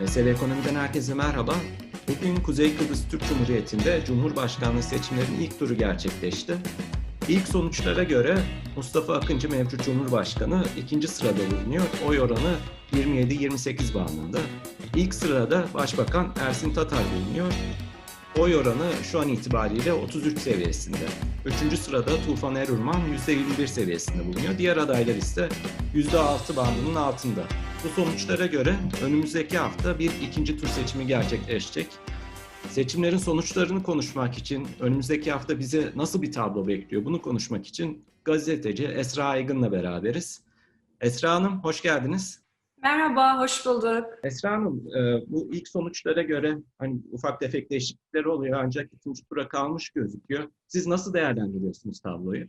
Mesele Ekonomi'den herkese merhaba. Bugün Kuzey Kıbrıs Türk Cumhuriyeti'nde Cumhurbaşkanlığı seçimlerinin ilk turu gerçekleşti. İlk sonuçlara göre Mustafa Akıncı mevcut Cumhurbaşkanı ikinci sırada bulunuyor. Oy oranı 27-28 bandında. İlk sırada Başbakan Ersin Tatar bulunuyor. Oy oranı şu an itibariyle 33 seviyesinde. Üçüncü sırada Tufan Erurman %21 seviyesinde bulunuyor. Diğer adaylar ise %6 bandının altında. Bu sonuçlara göre önümüzdeki hafta bir ikinci tur seçimi gerçekleşecek. Seçimlerin sonuçlarını konuşmak için önümüzdeki hafta bize nasıl bir tablo bekliyor bunu konuşmak için gazeteci Esra Aygın'la beraberiz. Esra Hanım hoş geldiniz. Merhaba, hoş bulduk. Esra Hanım e, bu ilk sonuçlara göre hani ufak tefek değişiklikler oluyor ancak ikinci tura kalmış gözüküyor. Siz nasıl değerlendiriyorsunuz tabloyu?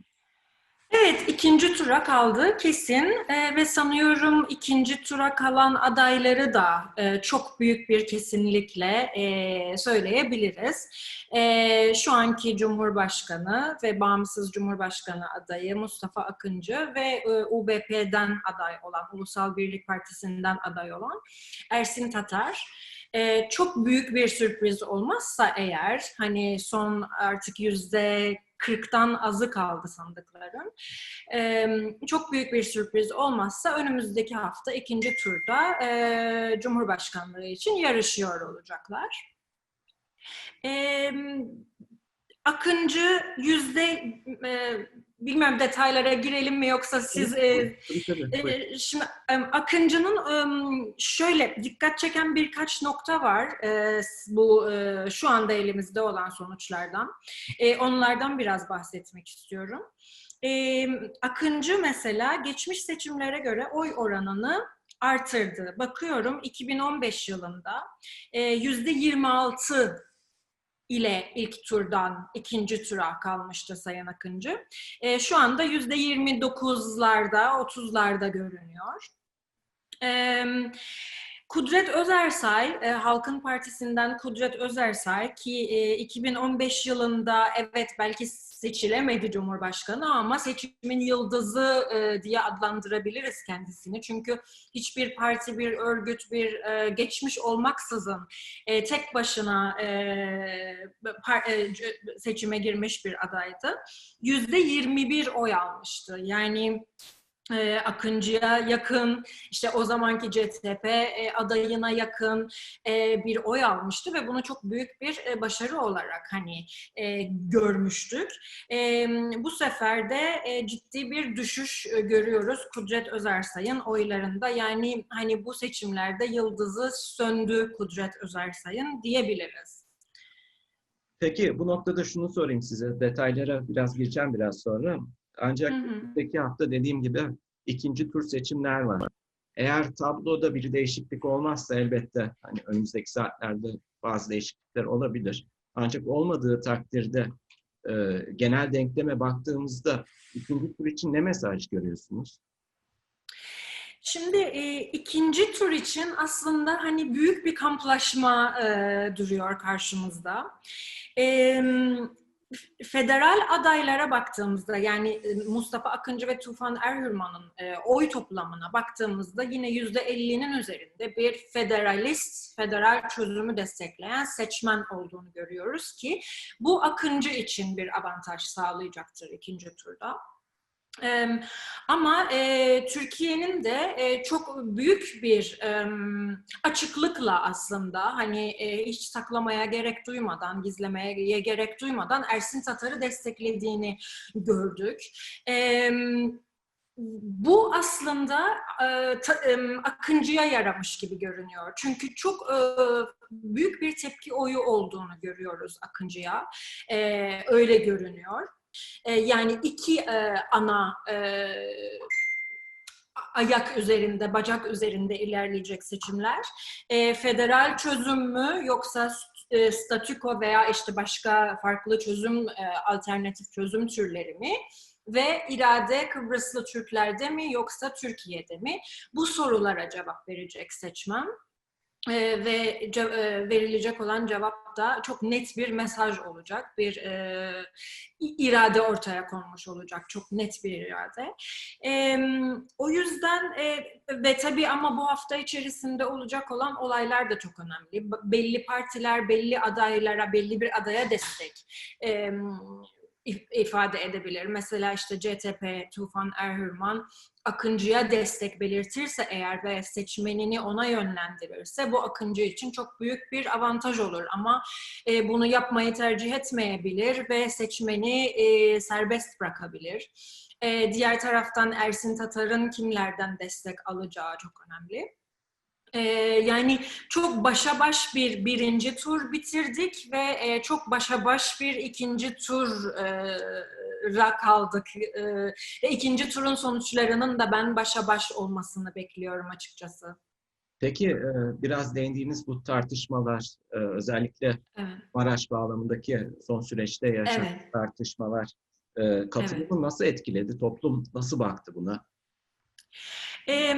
Evet, ikinci tura kaldı kesin Ee, ve sanıyorum ikinci tura kalan adayları da e, çok büyük bir kesinlikle e, söyleyebiliriz. E, şu anki Cumhurbaşkanı ve bağımsız Cumhurbaşkanı adayı Mustafa Akıncı ve e, UBP'den aday olan, Ulusal Birlik Partisi'nden aday olan Ersin Tatar. E, çok büyük bir sürpriz olmazsa eğer, hani son artık yüzde 40'tan azı kaldı sandıkların. Ee, çok büyük bir sürpriz olmazsa önümüzdeki hafta ikinci turda e, Cumhurbaşkanlığı için yarışıyor olacaklar. Ee, Akıncı yüzde e, bilmiyorum detaylara girelim mi yoksa siz e, ee, Şimdi em, Akıncı'nın em, şöyle dikkat çeken birkaç nokta var e, bu e, şu anda elimizde olan sonuçlardan. E, Onlardan biraz bahsetmek istiyorum. E, Akıncı mesela geçmiş seçimlere göre oy oranını artırdı. Bakıyorum 2015 yılında e, yüzde 26 ile ilk turdan ikinci tura kalmıştı Sayın Akıncı. E, şu anda yüzde 29'larda, 30'larda görünüyor. E, Kudret Özersay, e, Halkın Partisi'nden Kudret Özersay ki e, 2015 yılında evet belki seçilemedi Cumhurbaşkanı ama seçimin yıldızı e, diye adlandırabiliriz kendisini. Çünkü hiçbir parti, bir örgüt, bir e, geçmiş olmaksızın e, tek başına e, par- e, seçime girmiş bir adaydı. Yüzde 21 oy almıştı. Yani e, Akıncı'ya yakın, işte o zamanki CTP e, adayına yakın e, bir oy almıştı ve bunu çok büyük bir e, başarı olarak hani e, görmüştük. E, bu sefer de e, ciddi bir düşüş e, görüyoruz Kudret Özersay'ın oylarında. Yani hani bu seçimlerde yıldızı söndü Kudret Özersay'ın diyebiliriz. Peki bu noktada şunu sorayım size. Detaylara biraz gireceğim biraz sonra. Ancak önümüzdeki hafta dediğim gibi ikinci tur seçimler var. Eğer tabloda bir değişiklik olmazsa elbette hani önümüzdeki saatlerde bazı değişiklikler olabilir. Ancak olmadığı takdirde e, genel denkleme baktığımızda ikinci tur için ne mesaj görüyorsunuz? Şimdi e, ikinci tur için aslında hani büyük bir kamplaşma e, duruyor karşımızda. E, federal adaylara baktığımızda yani e, Mustafa Akıncı ve Tufan Erhürman'ın e, oy toplamına baktığımızda yine yüzde 50'nin üzerinde bir federalist, federal çözümü destekleyen seçmen olduğunu görüyoruz ki bu Akıncı için bir avantaj sağlayacaktır ikinci turda. Ee, ama e, Türkiye'nin de e, çok büyük bir e, açıklıkla aslında hani e, hiç saklamaya gerek duymadan, gizlemeye gerek duymadan Ersin Tatar'ı desteklediğini gördük. E, bu aslında e, ta, e, Akıncı'ya yaramış gibi görünüyor. Çünkü çok e, büyük bir tepki oyu olduğunu görüyoruz Akıncı'ya. E, öyle görünüyor. E, yani iki e, ana e, ayak üzerinde, bacak üzerinde ilerleyecek seçimler. E, federal çözüm mü yoksa e, statüko veya işte başka farklı çözüm, alternatif çözüm türleri mi? Ve irade Kıbrıslı Türklerde mi yoksa Türkiye'de mi? Bu sorulara cevap verecek seçmen. E, ve ce- e, verilecek olan cevap da çok net bir mesaj olacak, bir e, irade ortaya konmuş olacak, çok net bir irade. E, o yüzden e, ve tabii ama bu hafta içerisinde olacak olan olaylar da çok önemli. Belli partiler, belli adaylara, belli bir adaya destek e, ifade edebilir. Mesela işte CTP, Tufan Erhürman Akıncı'ya destek belirtirse eğer ve seçmenini ona yönlendirirse bu Akıncı için çok büyük bir avantaj olur. Ama e, bunu yapmayı tercih etmeyebilir ve seçmeni e, serbest bırakabilir. E, diğer taraftan Ersin Tatar'ın kimlerden destek alacağı çok önemli. E, yani çok başa baş bir birinci tur bitirdik ve e, çok başa baş bir ikinci tur e, kaldık. E, ikinci turun sonuçlarının da ben başa baş olmasını bekliyorum açıkçası. Peki e, biraz değindiğiniz bu tartışmalar e, özellikle Evet. Maraş bağlamındaki son süreçte yaşanan Evet. tartışmalar katılımı nasıl etkiledi? Toplum nasıl baktı buna? E,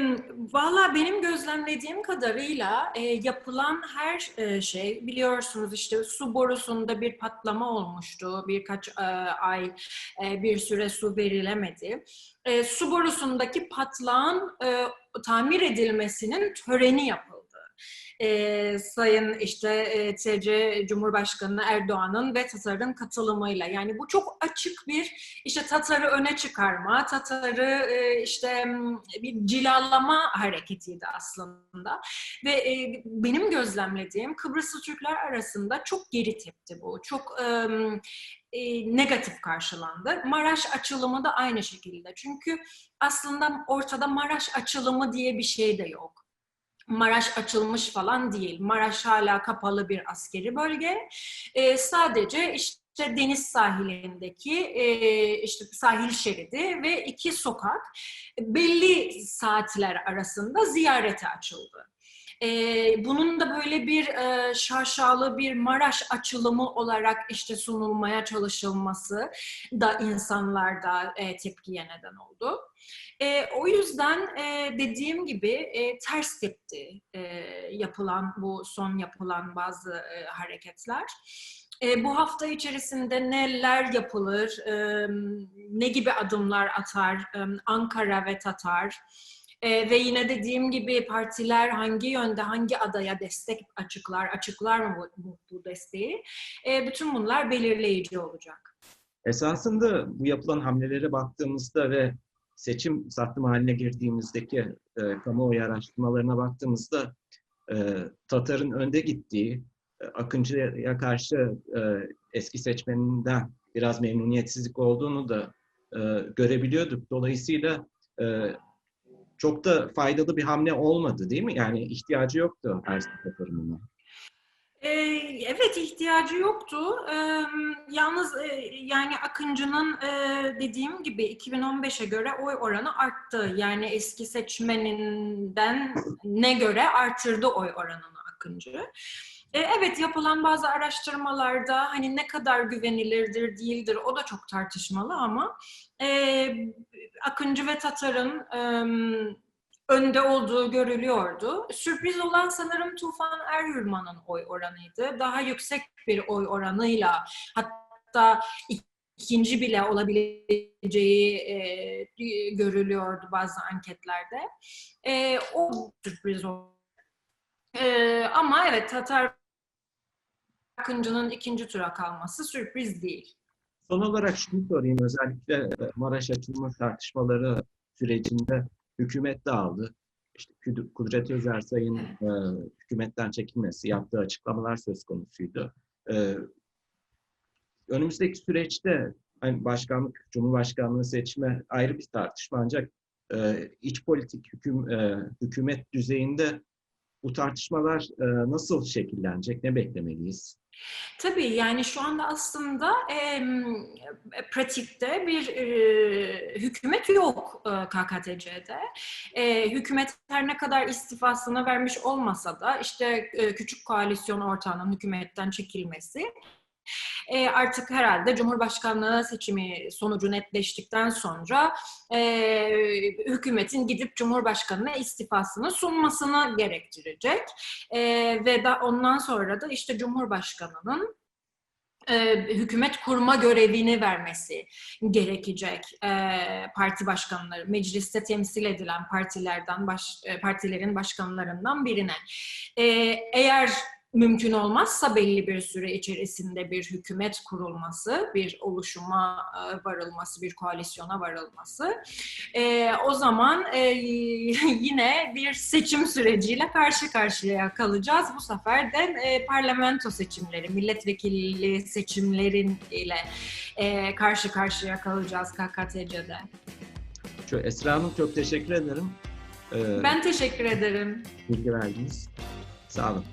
Valla benim gözlemlediğim kadarıyla e, yapılan her e, şey biliyorsunuz işte su borusunda bir patlama olmuştu. Birkaç e, ay e, bir süre su verilemedi. E, su borusundaki patlağın e, tamir edilmesinin töreni yapıldı. E, Sayın işte e, TC Cumhurbaşkanı Erdoğan'ın ve Tatar'ın katılımıyla. Yani bu çok açık bir işte Tatar'ı öne çıkarma, Tatar'ı e, işte bir cilalama hareketiydi aslında. Ve e, benim gözlemlediğim Kıbrıslı Türkler arasında çok geri tepti bu. Çok e, e, negatif karşılandı. Maraş açılımı da aynı şekilde. Çünkü aslında ortada Maraş açılımı diye bir şey de yok. Maraş açılmış falan değil. Maraş hala kapalı bir askeri bölge. E, sadece işte deniz sahilindeki e, işte sahil şeridi ve iki sokak belli saatler arasında ziyarete açıldı. E, bunun da böyle bir e, şaşalı bir Maraş açılımı olarak işte sunulmaya çalışılması da insanlarda e, tepkiye neden oldu. E, o yüzden e, dediğim gibi e, ters tepti e, yapılan bu son yapılan bazı e, hareketler. E, bu hafta içerisinde neler yapılır, e, ne gibi adımlar atar e, Ankara ve Tatar e, ve yine dediğim gibi partiler hangi yönde, hangi adaya destek açıklar, açıklar mı bu, bu, bu desteği? E, bütün bunlar belirleyici olacak. Esasında bu yapılan hamlelere baktığımızda ve seçim sattım haline girdiğimizdeki e, kamuoyu araştırmalarına baktığımızda e, Tatar'ın önde gittiği, e, Akıncı'ya karşı e, eski seçmeninden biraz memnuniyetsizlik olduğunu da e, görebiliyorduk. Dolayısıyla e, çok da faydalı bir hamle olmadı değil mi? Yani ihtiyacı yoktu Ersin Tatar'ın evet ihtiyacı yoktu. Ee, yalnız e, yani Akıncı'nın e, dediğim gibi 2015'e göre oy oranı arttı. Yani eski seçmeninden ne göre artırdı oy oranını Akıncı. Ee, evet yapılan bazı araştırmalarda hani ne kadar güvenilirdir değildir o da çok tartışmalı ama e, Akıncı ve Tatar'ın e, önde olduğu görülüyordu. Sürpriz olan sanırım Tufan Eryurman'ın oy oranıydı. Daha yüksek bir oy oranıyla hatta ikinci bile olabileceği e, görülüyordu bazı anketlerde. E, o sürpriz oldu. E, ama evet Tatar Akıncı'nın ikinci tura kalması sürpriz değil. Son olarak şunu sorayım. Özellikle Maraş açılma tartışmaları sürecinde hükümet dağıldı. İşte Kudret Özersay'ın e, hükümetten çekilmesi, yaptığı açıklamalar söz konusuydu. E, önümüzdeki süreçte hani başkanlık, cumhurbaşkanlığı seçme ayrı bir tartışma ancak e, iç politik hüküm, e, hükümet düzeyinde bu tartışmalar e, nasıl şekillenecek, ne beklemeliyiz? Tabii yani şu anda aslında e, pratikte bir e, hükümet yok e, KKTC'de. E, hükümet her ne kadar istifasını vermiş olmasa da işte e, küçük koalisyon ortağının hükümetten çekilmesi E, artık herhalde Cumhurbaşkanlığı seçimi sonucu netleştikten sonra e, hükümetin gidip Cumhurbaşkanı'na istifasını sunmasını gerektirecek. E, ve da ondan sonra da işte Cumhurbaşkanı'nın e, hükümet kurma görevini vermesi gerekecek e, parti başkanları, mecliste temsil edilen partilerden baş, e, partilerin başkanlarından birine. Eğer mümkün olmazsa belli bir süre içerisinde bir hükümet kurulması, bir oluşuma e, varılması, bir koalisyona varılması, e, o zaman e, yine bir seçim süreciyle karşı karşıya kalacağız. Bu sefer de e, parlamento seçimleri, milletvekilliği seçimlerin ile e, karşı karşıya kalacağız KKTC'de. Çok, Esra Hanım çok teşekkür ederim. Ee, Ben teşekkür ederim. bilgi verdiniz. Sağ olun.